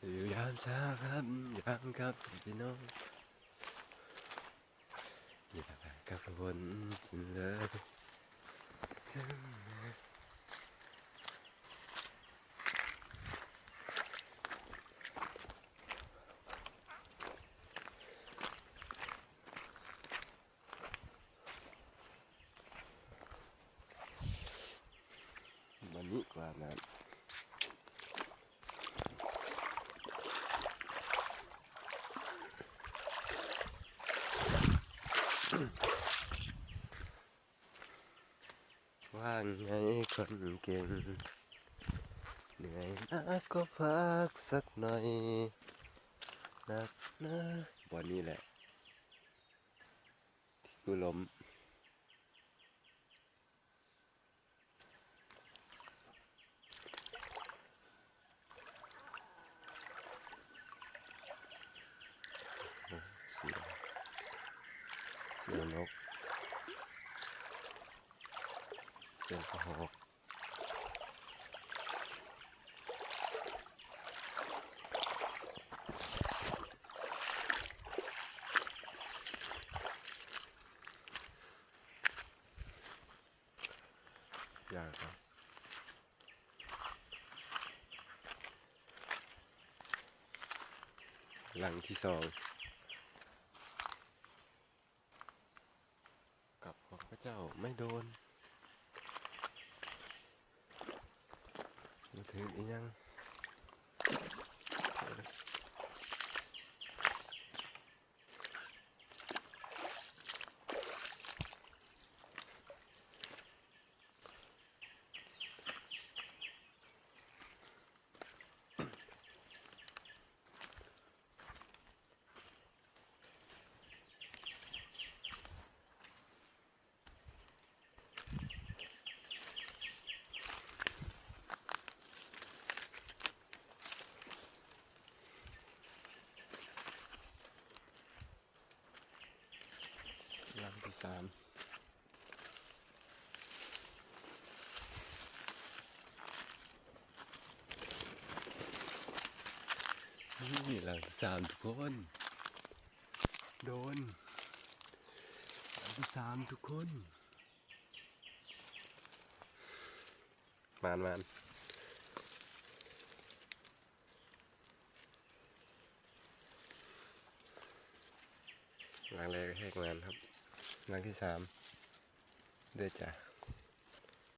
อยู่ยามเช้าครับยามครับพี่น้องอย่ากับวนสินเลยวันนี้กว่านั้น ว่างไงคนเก่ง เหนื่อยนักก็พักสักหน่อยนักนะวันนี้แหละที่กูล้มเสียเสียนก เสียงกระหอกยากครับหลังที่สองกับพระเจ้าไม่โดน มาถึงอี สามนี่หลังที่สามทุกคน โดนหลังที่สามทุกคนมานมานหลังแรกก็แหกงานครับ หลังที่สามเด้อจ้ะ